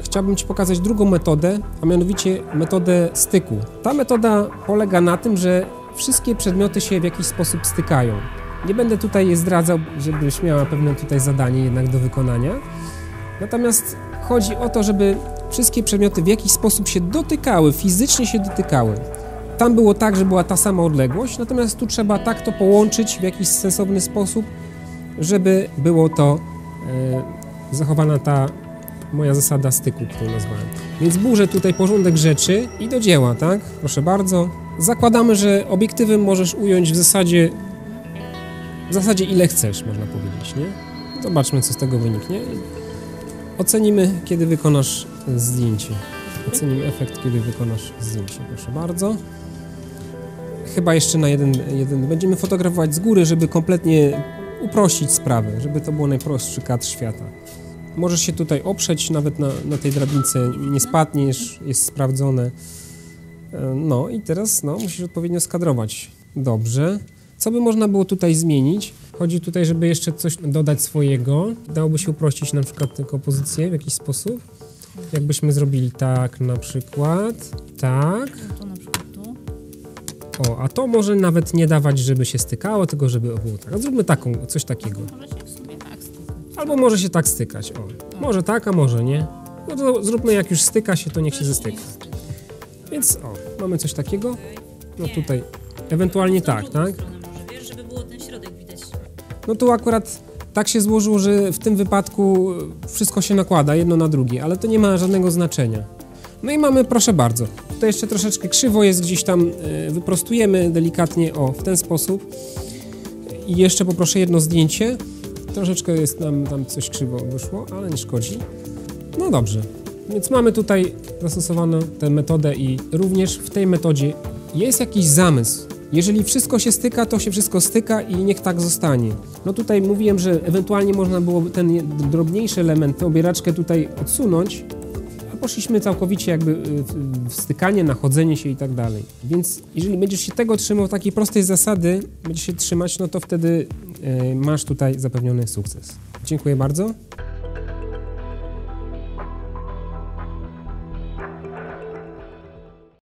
chciałbym Ci pokazać drugą metodę, a mianowicie metodę styku. Ta metoda polega na tym, że wszystkie przedmioty się w jakiś sposób stykają. Nie będę tutaj je zdradzał, żebyś miała pewne tutaj zadanie jednak do wykonania. Natomiast chodzi o to, żeby wszystkie przedmioty w jakiś sposób się dotykały, fizycznie się dotykały. Tam było tak, że była ta sama odległość, natomiast tu trzeba tak to połączyć w jakiś sensowny sposób, żeby było to e, zachowana ta moja zasada styku, którą nazwałem. Więc burzę tutaj porządek rzeczy i do dzieła, tak? Proszę bardzo. Zakładamy, że obiektywem możesz ująć w zasadzie w zasadzie ile chcesz, można powiedzieć, nie? Zobaczmy, co z tego wyniknie. Ocenimy, kiedy wykonasz zdjęcie. Ocenimy efekt, kiedy wykonasz zdjęcie. Proszę bardzo. Chyba jeszcze na jeden, jeden. Będziemy fotografować z góry, żeby kompletnie uprościć sprawę, żeby to był najprostszy kadr świata. Możesz się tutaj oprzeć, nawet na, na tej drabince nie spadniesz, jest sprawdzone. E, No i teraz no, musisz odpowiednio skadrować. Dobrze. Co by można było tutaj zmienić? Chodzi tutaj, żeby jeszcze coś dodać swojego. Dałoby się uprościć na przykład tę kompozycję w jakiś sposób. Jakbyśmy zrobili tak na przykład, tak. Tu na przykład tu. O, a to może nawet nie dawać, żeby się stykało, tylko żeby było tak. A zróbmy taką, coś takiego. Albo może się tak stykać, o. Może tak, a może nie. No to zróbmy, jak już styka się, to niech się zestyka. Więc o, mamy coś takiego. No tutaj, ewentualnie tak, tak? Stronę może, wiesz, żeby było ten środek widać. No tu akurat tak się złożyło, że w tym wypadku wszystko się nakłada jedno na drugie, ale to nie ma żadnego znaczenia. No i mamy, proszę bardzo, tutaj jeszcze troszeczkę krzywo jest gdzieś tam, e, wyprostujemy delikatnie, o, w ten sposób. I jeszcze poproszę jedno zdjęcie. Troszeczkę jest nam tam coś krzywo wyszło, ale nie szkodzi. No dobrze, więc mamy tutaj zastosowaną tę metodę i również w tej metodzie jest jakiś zamysł. Jeżeli wszystko się styka, to się wszystko styka i niech tak zostanie. No tutaj mówiłem, że ewentualnie można było ten drobniejszy element, tę obieraczkę tutaj odsunąć, a poszliśmy całkowicie jakby y, w- stykanie, nachodzenie się i tak dalej. Więc jeżeli będziesz się tego trzymał, takiej prostej zasady, będziesz się trzymać, no to wtedy masz tutaj zapewniony sukces. Dziękuję bardzo.